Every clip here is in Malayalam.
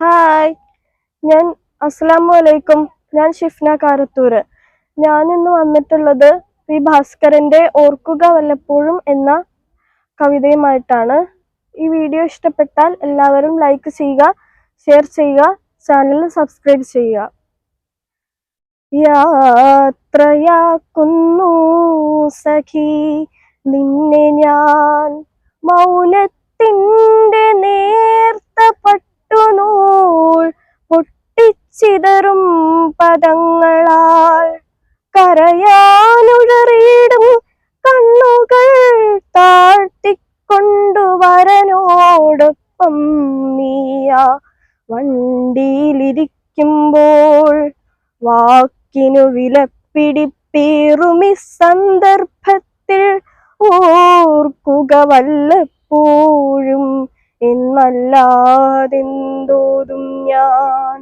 ഹായ്. ഞാൻ അസ്സലാമു അലൈക്കും ഞാൻ ഷിഫ്ന കാരത്തൂർ ഞാൻ ഇന്ന് വന്നിട്ടുള്ളത് പി ഭാസ്കരന്റെ ഓർക്കുക വല്ലപ്പോഴും എന്ന കവിതയുമായിട്ടാണ്. ഈ വീഡിയോ ഇഷ്ടപ്പെട്ടാൽ എല്ലാവരും ലൈക്ക് ചെയ്യുക ഷെയർ ചെയ്യുക ചാനൽ സബ്സ്ക്രൈബ് ചെയ്യുക. യാത്രയാക്കുന്നു സഖി. നിന്നെ ഞാൻ മൗനത്തിന്റെ പദങ്ങളാൽ കരയാനുഴറിയിടും കണ്ണുകൾ താഴ്ത്തിക്കൊണ്ടുവരനോടൊപ്പം നീയ വണ്ടിയിലിരിക്കുമ്പോൾ വാക്കിനു വിലപ്പിടിപ്പേറുമി സന്ദർഭത്തിൽ ഓർക്കുക വല്ലപ്പോഴും എന്നല്ലാതെന്തോതും ഞാൻ.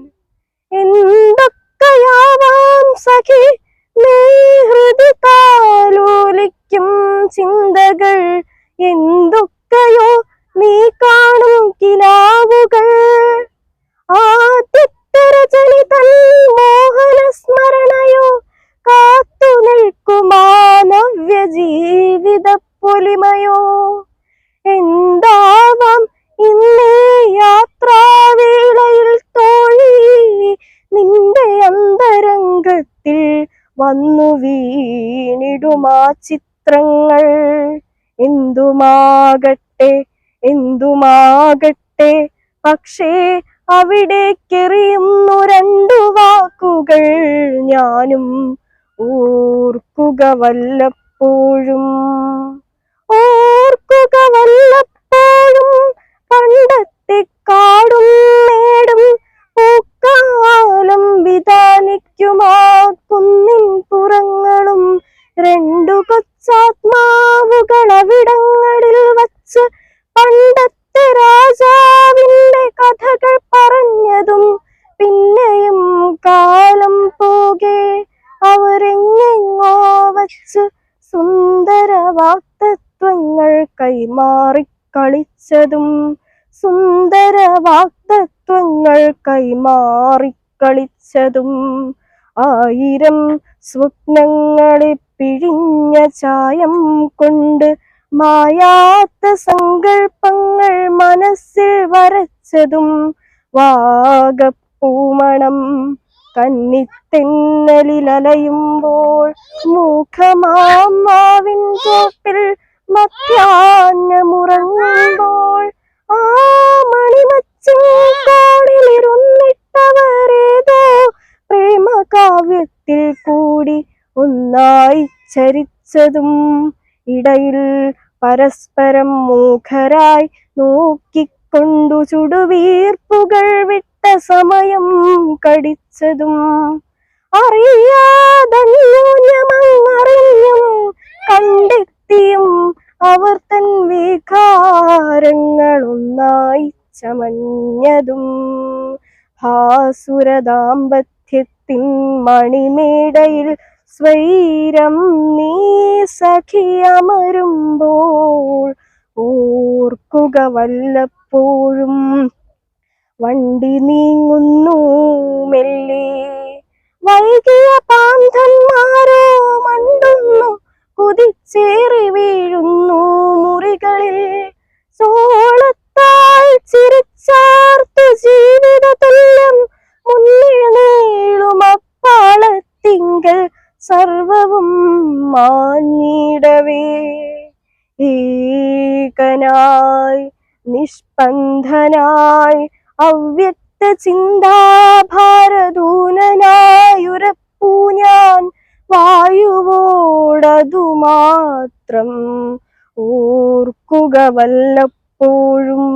താലോലിക്കും ചിന്തകൾ. എന്തൊക്കെയോ നീ കാണും കിലാവുകൾ. ആദ്യത്തെ തൻ മോഹന സ്മരണയോ കാത്തു നിൽക്കുമാനവ്യ ജീവിത പൊലിമയോ എന്താവാം ഇന്നേ യാത്രാവേളയിൽ നിന്റെ അന്തരംഗത്തിൽ വന്നു വീണിടുമാ ചിത്രങ്ങൾ. എന്തുമാകട്ടെ എന്തുമാകട്ടെ. പക്ഷേ അവിടേക്കെറിയുന്നു രണ്ടു വാക്കുകൾ ഞാനും ഓർക്കുക വല്ലപ്പോഴും. ഓർക്കുക വല്ലപ്പോഴും രണ്ടു കൊച്ചാത്മാവുകൾ അവിടങ്ങളിൽ വച്ച് പണ്ടത്തെ രാജാവിന്റെ കഥകൾ പറഞ്ഞതും പിന്നെയും കാലം പോകെ അവരെങ്ങെങ്ങോ വച്ച് സുന്ദര വാക്തത്വങ്ങൾ കൈമാറി കളിച്ചതും സുന്ദര വാക്തത്വങ്ങൾ കൈമാറി കളിച്ചതും ആയിരം സ്വപ്നങ്ങളെ പിഴിഞ്ഞ ചായം കൊണ്ട് മായാത്ത സങ്കൽപ്പങ്ങൾ മനസ്സിൽ വരച്ചതും വാഗപ്പൂമണം കന്നിത്തെന്നലിലലയുമ്പോൾ മുഖമാമാവിൻ തോപ്പിൽ മധ്യാഹ്നമുറങ്ങുമ്പോൾ ആ ചരിച്ചതും ഇടയിൽ പരസ്പരം മൂഖരായി നോക്കിക്കൊണ്ടു ചുടുവീർപ്പുകൾ വിട്ട സമയം കടിച്ചതും അറിയാതന്യോന്യമറിഞ്ഞും കണ്ടെത്തിയും അവർ തൻ വികാരങ്ങളൊന്നായി ചമഞ്ഞതും. ഭാസുരദാമ്പത്യത്തിൻ മണിമേടയിൽ സ്വൈരം നീ സഖി അമരുമ്പോൾ ഓർക്കുക വല്ലപ്പോഴും. വണ്ടി നീങ്ങുന്നു മെല്ലെ. വൈകിയ പാന്തന്മാരോ മണ്ടുന്നു കുതിച്ചേറി വീഴുന്നു മുറികളിൽ. സർവവും മാഞ്ഞിടവേ ഏകനായി നിഷ്പന്ധനായി അവ്യക്ത ചിന്താഭാരദൂനനായുരപ്പൂ ഞാൻ. വായുവോടതു മാത്രം ഓർക്കുക വല്ലപ്പോഴും.